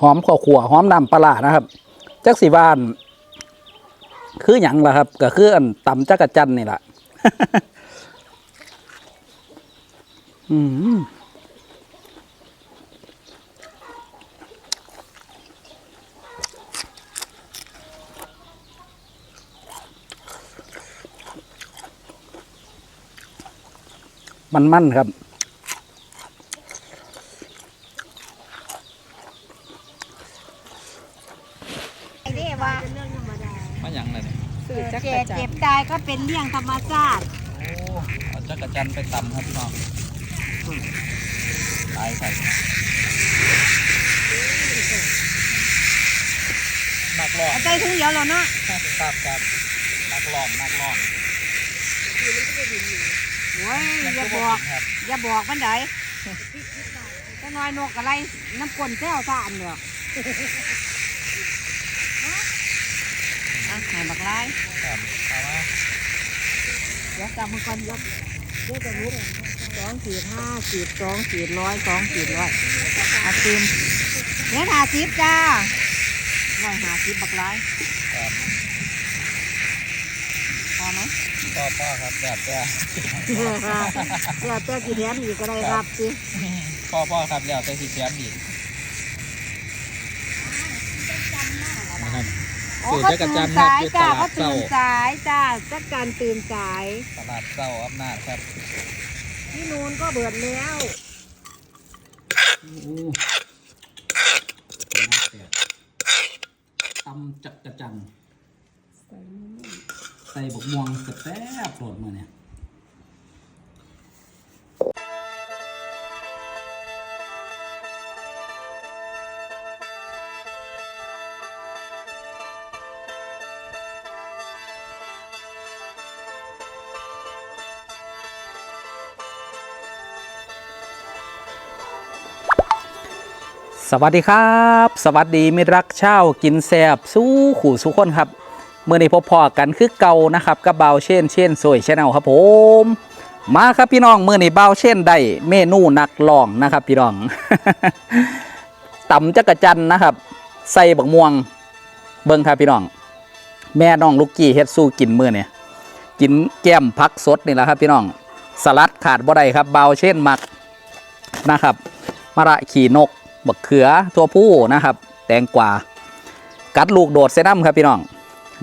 หอมข้าวขัวหอมน้ำปลานะครับจักสีบ้าน คือหยังล่ะครับ ก็คืออันตำจักรจันนี่แหละอืมมันมันครับ ไอ้นี่ ว่ามันหยังเลยเนี่ยเจ็บเจ็บตายก็เป็นเรื่องธรรมชาติโอ้เอาจักรจันไปตำครับพี่น้องตายครับนักร้องเอาใจถึงเดียวแล้วเนาะครับครับนักร้องนักร้องโอ้ยอย่าบอกครับอย่าบอกมันไดก็น้อยนกอะไรน้ำกลนแซวซ่านเด้อ อะให้บักไล่ครับเอามาเดี๋ยวจำมือก่อนยกเดี๋ยวจะรู้เลยสองขีดห้าขีดสองขีดร้อยสองขีดร้อยอาตีนเนี่ยหาสิบจ้าร้อยหาสิบบักไล่ครับพอไหมพ่อพ่อครับแบบแก่เดี๋ยวเจ้ากี่แถมอีกก็ได้ครับสิพ่อพ่อครับแล้วแต่สิแถมอีกนะครับ โอ้คือเขาจักรตื่จันนทร์ครับสายอยู่ตจ้าลาเขาดตื่เจ้านสายจ้าจักการตื่นสายตลาดเจ้าอำนาจครับที่นูนก็เบิดแล้วตำจักรจันทร์ใส่บกม่วงแซ่บๆโปรดมือเนี่ย สวัสดีครับ สวัสดีมิตรรักเช่ากินแซบสู้ขู่สู้คนครับเมื่อนี้พบพอกันคือเก่านะครับกับเบาเช่นเช่นสวยชแนลครับผม มาครับพี่น้องเมื่อนี้เบาเช่นได้เมนูนักลองนะครับ พี่น้องตำจักรจันนะครับ ใส่บักม่วง เบิ้งครับพี่น้อง แม่น้องลูกกี้เฮ็ดสู้กินมื้อเนี่ยกินแก้มพักสดนี่แหละครับ พี่น้องสลัดขาดบ่ได้ครับเบาเช่นมักนะครับมะระขี่นก บักเขือตัวผู้นะครับ แตงกวากัดลูกโดดเซนัมครับพี่น้อง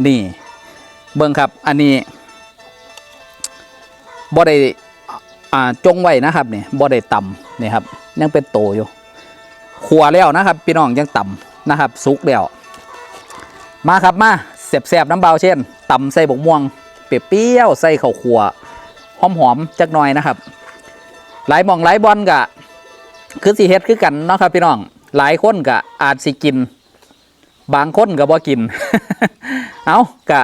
นี่ เบิ่งครับ อันนี้บ่ได้อ่าจงไว้นะครับนี่บ่ได้ต่ำนี่ครับ ยังเป็นโตอยู่ขัวแล้วนะครับ พี่น้องยังต่ำนะครับสุกแล้วมาครับมาเสียบๆน้ำเบาเช่นต่ำใส่บกม่วง เปรี้ยวใส่ข้าวขัวหอมๆจักหน่อยนะครับ หลายหมองหลายบอลกะ คือสิเฮ็ดคือกันเนาะครับพี่น้อง หลายคนก็อาจสิกิน บางคนก็บ่กิน เอากะ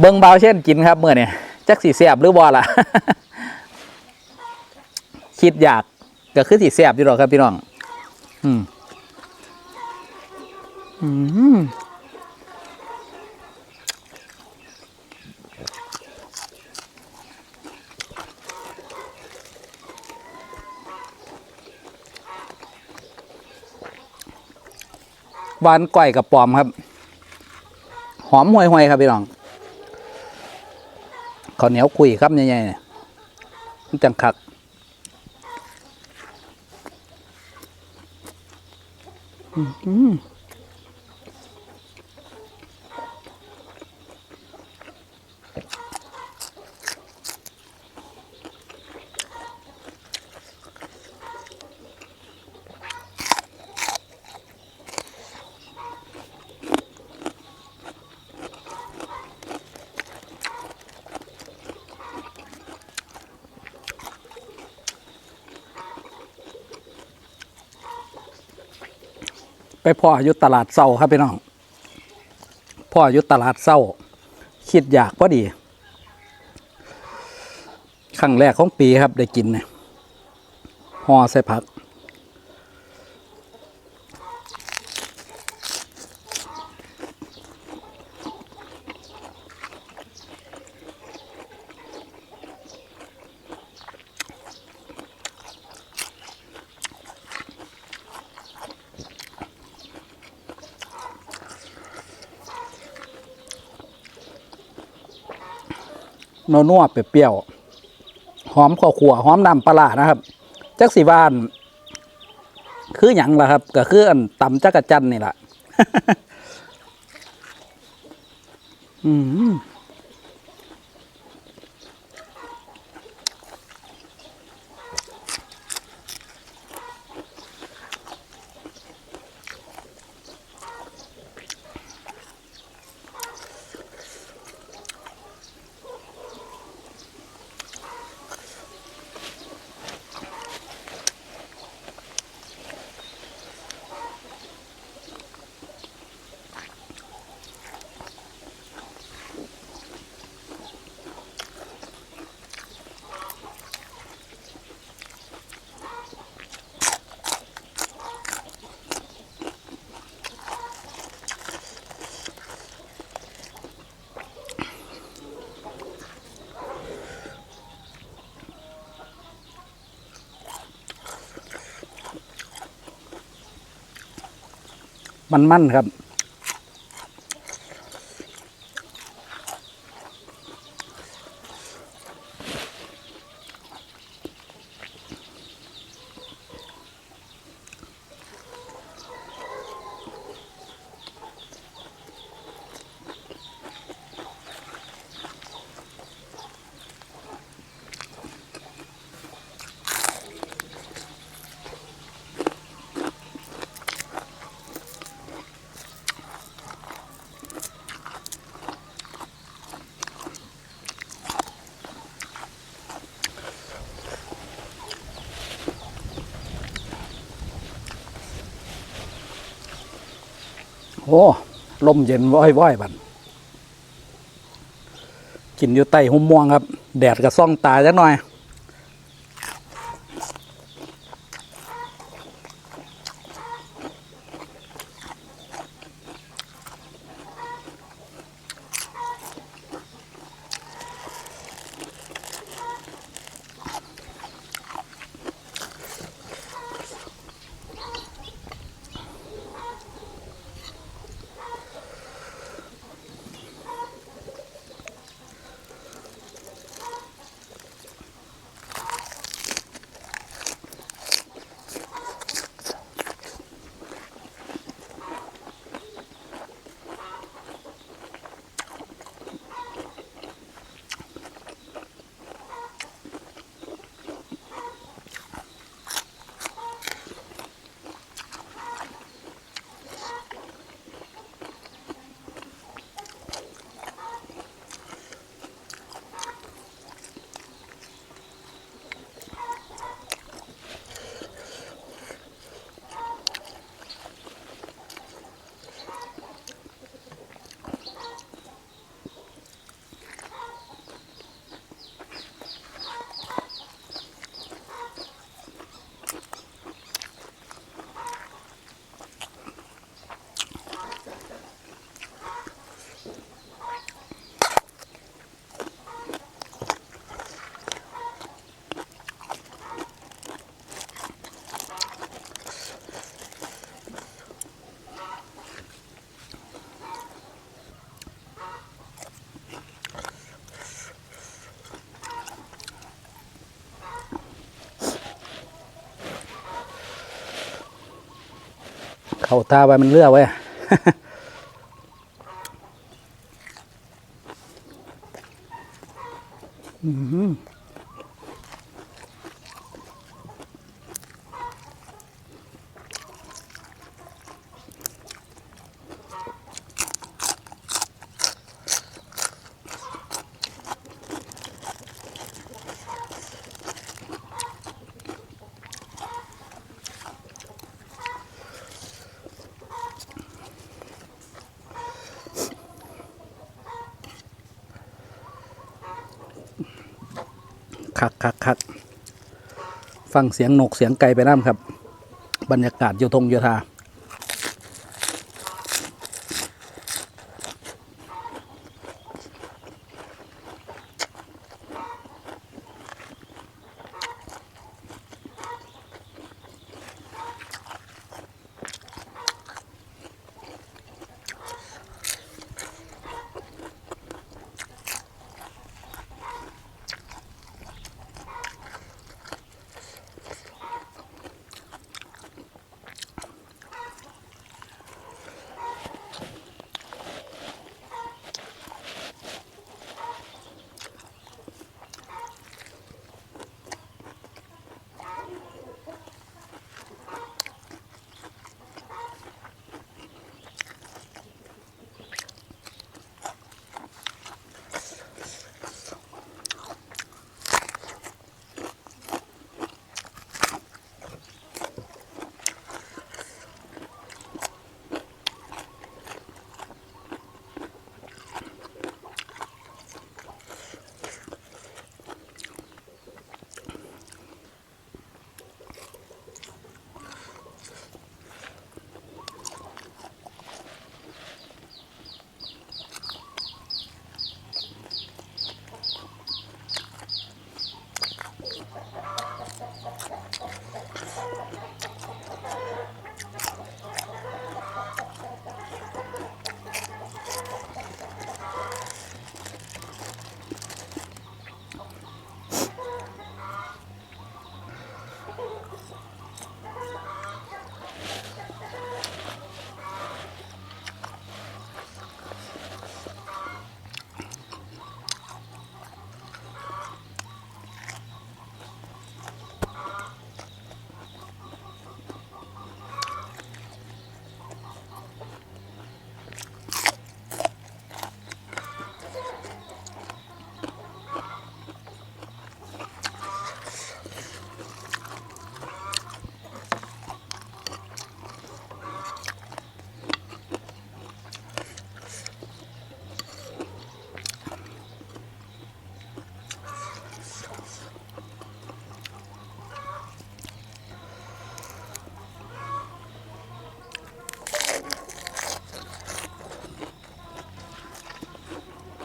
เบิ่งเบาเช่นกินครับเมื่อเนี่ยจักสิแซ่บหรือบ่ล่ะ คิดอยากก็คือสิแซ่บอยู่หรอครับพี่น้อง อืมอืม หวานก้อยกับปอมครับ หอมห่วยๆครับพี่น้องข้าวเหนียวคุยครับใหญ่ๆเนี่ยมันจังคักอืม ไปพ่ออยู่ตลาดเศร้าครับพี่น้องพ่ออยู่ตลาดเศร้า คิดอยากพอดีครั้งแรกของปีครับได้กินเนี่ยห่อใส่ผัก นัวๆเปรี้ยวๆหอมข้าวขัวหอมน้ำปลานะครับจักสีบ้าน คืออย่างล่ะครับ ก็คืออันตำจักรจันนี่แหละอืม มันๆครับ อ้ลมเย็นว้อยว่อยบันกินอยู่ใต้หุ่มม่วงครับ แดดกับซ่องตาจักหน่อย เขาตาไปมันเลือไว้ย อื้อหือ คักคักคักฟังเสียงนกเสียงไก่ไปน้ำครับ บรรยากาศโยทงโยธา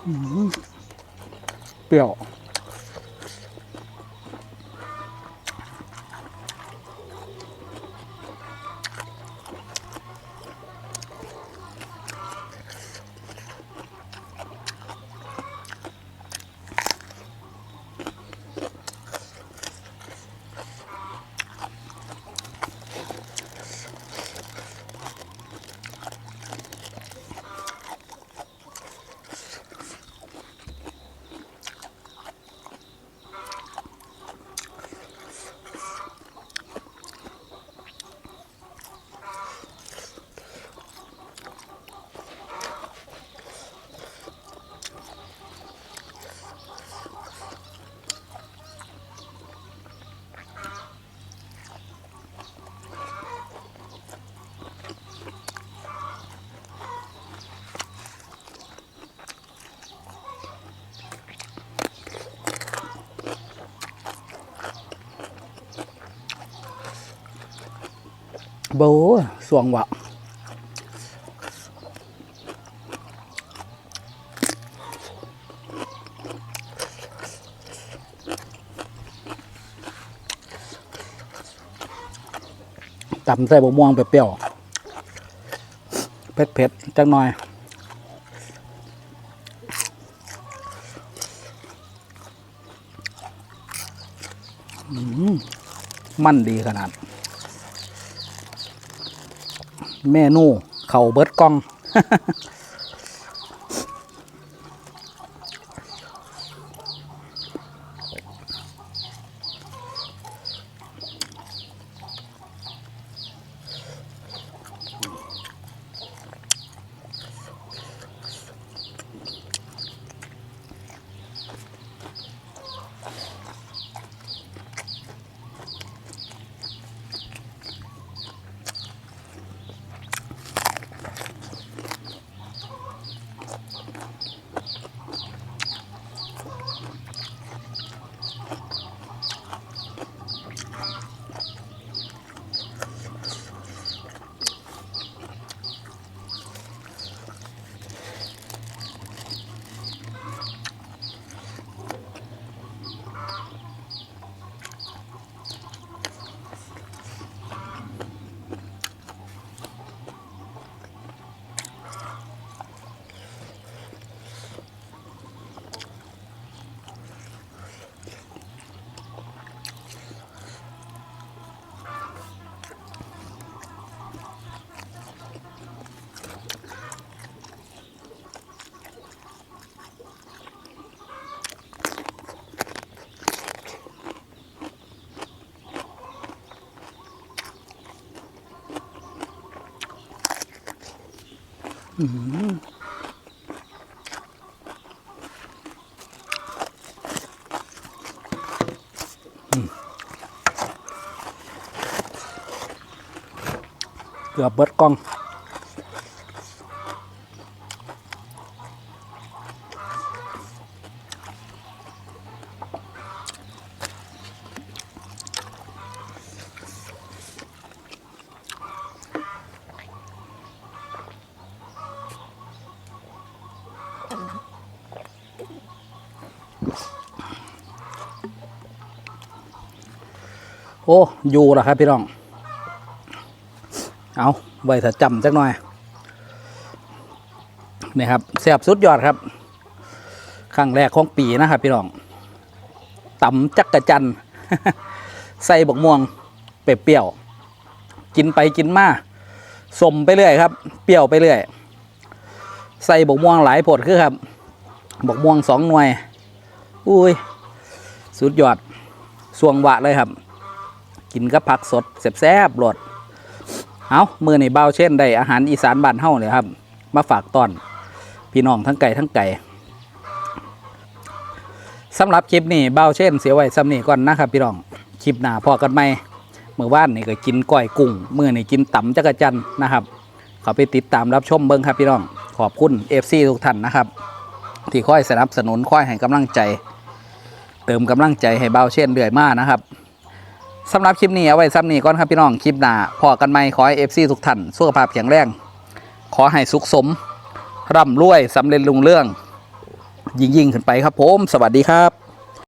อืม โบสวงวะตำใส่บะม่วงเปรี้ยวๆเผ็ดๆจักหน่อย มันดีขนาด เมนูเข่าเบิดกล้อง เกือบเบิดกล้อง โอ้อยู่ล้วครับพี่น้อง เอาไว้ถ้าจำจักหน่อยนี่ครับแซ่บสุดยอดครับครั้งแรกของปีนะครับพี่น้องตำจักกะจันใส่บกม่วงเปรี้ยวกินไปกินมาสมไปเรื่อยครับ เปรี้ยวไปเรื่อย ใส่บกม่วงหลายผดคือครับบกม่วงสองหน่วย อุ้ย สุดยอดสวงหวะเลยครับ กินกับผักสดแซ่บๆรสเอามือในเบาเช่นได้อาหารอีสานบ้านเฮาเลยครับ มาฝากตอน พี่น้องทั้งไก่ทั้งไก่สำหรับคลิปนี้เบาเช่น เสียไว้ซ้ำนีก่อนนะครับพี่น้องคลิปหน้าพอกันไหมเมื่อวานนี่ก็กินก้อยกุ้งมือนี่กินตำจักรจันนะครับเขาไปติดตามรับชมเบิ้งครับพี่น้อง ขอบคุณเอฟซีทุกท่านนะครับ ที่คอยสนับสนุนคอยให้กำลังใจ เติมกำลังใจให้เบาเช่นเรื่อยมานะครับ สำหรับคลิปนี้เอาไว้ซ้ำนี้ก่อนครับพี่น้องคลิปหน้าพอกันไหมขอให้เอฟซีทุกท่านสุขภาพแข็งแรง ขอให้สุขสม ร่ำรวยสำเร็จลุงเรื่อง ยิ่งยิ่งขึ้นไปครับผม สวัสดีครับ